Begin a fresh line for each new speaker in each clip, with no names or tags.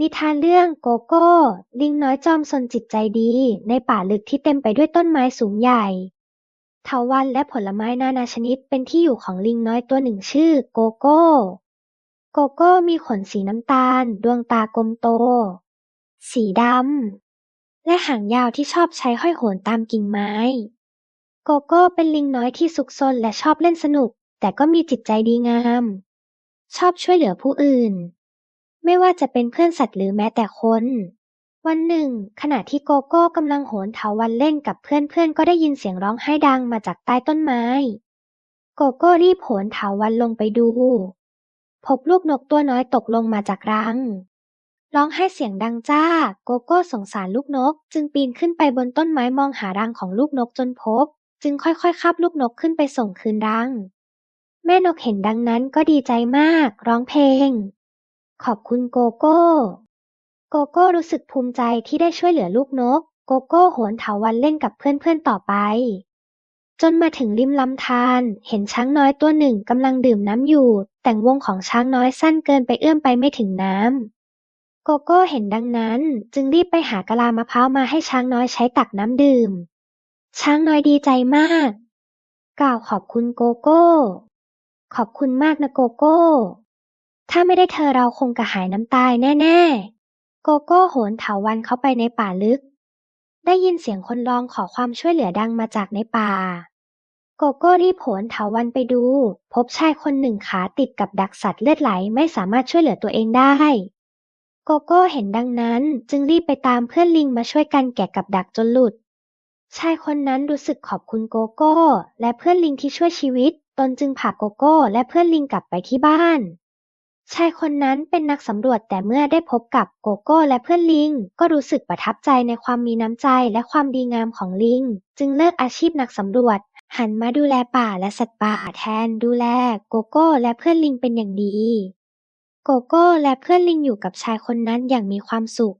นิทานเรื่อง โกโก้ ลิงน้อยจอมซนจิตใจดี ในป่าลึกที่เต็มไปด้วยต้นไม้สูงใหญ่ เถาวัลย์และผลไม้นานาชนิดเป็นที่อยู่ของลิงน้อยตัวหนึ่งชื่อ โกโก้ โกโก้มีขนสีน้ำตาล ดวงตากลมโต สีดำ และหางยาวที่ชอบใช้ห้อยโหนตามกิ่งไม้ โกโก้เป็นลิงน้อยที่ซุกซนและชอบเล่นสนุก แต่ก็มีจิตใจดีงาม ชอบช่วยเหลือผู้อื่น ไม่ว่าจะเป็นเพื่อนสัตว์หรือแม้แต่คน วันหนึ่ง ขณะที่โกโก้กำลังโหนเถาวัลย์เล่นกับเพื่อนๆ ก็ได้ยินเสียงร้องไห้ดังมาจากใต้ต้นไม้ โกโก้รีบโหนเถาวัลย์ลงไปดู พบลูกนกตัวน้อยตกลงมาจากรัง ร้องไห้เสียงดังจ้า โกโก้สงสารลูกนก จึงปีนขึ้นไปบนต้นไม้มองหารังของลูกนกจนพบ จึงค่อยๆคาบลูกนกขึ้นไปส่งคืนรัง แม่นกเห็นดังนั้นก็ดีใจมาก ร้องเพลง ขอบคุณโกโก้ โกโก้รู้สึกภูมิใจที่ได้ช่วยเหลือลูกนก โกโก้โหนเถาวัลย์เล่นกับเพื่อนๆต่อไป จนมาถึงริมลำธารเห็นช้างน้อยตัวหนึ่งกำลังดื่มน้ำอยู่ แต่งวงของช้างน้อยสั้นเกินไปเอื้อมไปไม่ถึงน้ำ โกโก้เห็นดังนั้น จึงรีบไปหากะลามะพร้าวมาให้ช้างน้อยใช้ตักน้ำดื่ม ช้างน้อยดีใจมาก กล่าวขอบคุณโกโก้ ขอบคุณมากนะโกโก้ ถ้าไม่ได้เธอเราคงกระหายน้ำตายแน่ๆ โกโก้โหนเถาวัลเข้าไปในป่าลึก ได้ยินเสียงคนร้องขอความช่วยเหลือดังมาจากในป่า โกโก้รีบโหนเถาวัลไปดู พบชายคนหนึ่งขาติดกับดักสัตว์เลือดไหลไม่สามารถช่วยเหลือตัวเองได้ โกโก้เห็นดังนั้นจึงรีบไปตามเพื่อนลิงมาช่วยกันแกะกับดักจนหลุด ชายคนนั้นรู้สึกขอบคุณโกโก้ และเพื่อนลิงที่ช่วยชีวิต ตนจึงพาโกโก้ และเพื่อนลิงกลับไปที่บ้าน ชายคนนั้นเป็นนักสำรวจแต่เมื่อได้พบกับโกโก้และเพื่อนลิง ก็รู้สึกประทับใจในความมีน้ำใจและความดีงามของลิง จึงเลิกอาชีพนักสำรวจ หันมาดูแลป่าและสัตว์ป่าแทนดูแลโกโก้และเพื่อนลิงเป็นอย่างดี โกโก้และเพื่อนลิงอยู่กับชายคนนั้นอย่างมีความสุข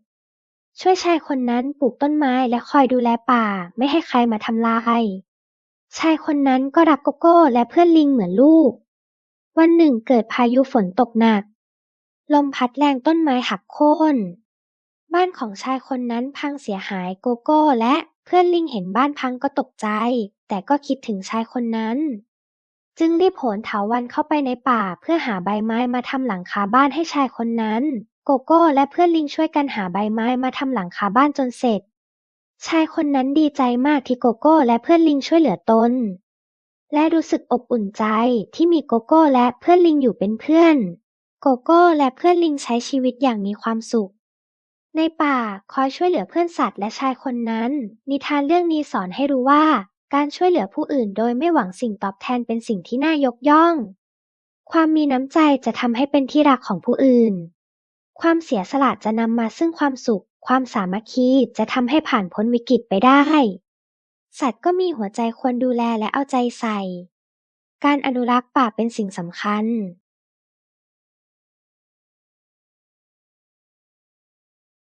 ช่วยชายคนนั้นปลูกต้นไม้และคอยดูแลป่าไม่ให้ใครมาทำลายชายคนนั้นก็รักโกโก้และเพื่อนลิงเหมือนลูก วันหนึ่งเกิดพายุฝนตกหนัก ลมพัดแรงต้นไม้หักโค่น บ้านของชายคนนั้นพังเสียหายโกโก้และเพื่อนลิงเห็นบ้านพังก็ตกใจ แต่ก็คิดถึงชายคนนั้น จึงรีบโหนเถาวัลย์เข้าไปในป่าเพื่อหาใบไม้มาทำหลังคาบ้านให้ชายคนนั้น โกโก้และเพื่อนลิงช่วยกันหาใบไม้มาทำหลังคาบ้านจนเสร็จ ชายคนนั้นดีใจมากที่โกโก้และเพื่อนลิงช่วยเหลือตน และรู้สึกอบอุ่นใจที่มีโกโก้และเพื่อนลิงอยู่เป็นเพื่อน โกโก้และเพื่อนลิงใช้ชีวิตอย่างมีความสุข ในป่าคอยช่วยเหลือเพื่อนสัตว์และชายคนนั้น นิทานเรื่องนี้สอนให้รู้ว่า การช่วยเหลือผู้อื่นโดยไม่หวังสิ่งตอบแทนเป็นสิ่งที่น่ายกย่อง ความมีน้ำใจจะทำให้เป็นที่รักของผู้อื่น ความเสียสละจะนำมาซึ่งความสุข ความสามัคคีจะทำให้ผ่านพ้นวิกฤตไปได้ สัตว์ก็มีหัวใจควรดูแลและเอาใจใส่ การอนุรักษ์ป่าเป็นสิ่งสำคัญ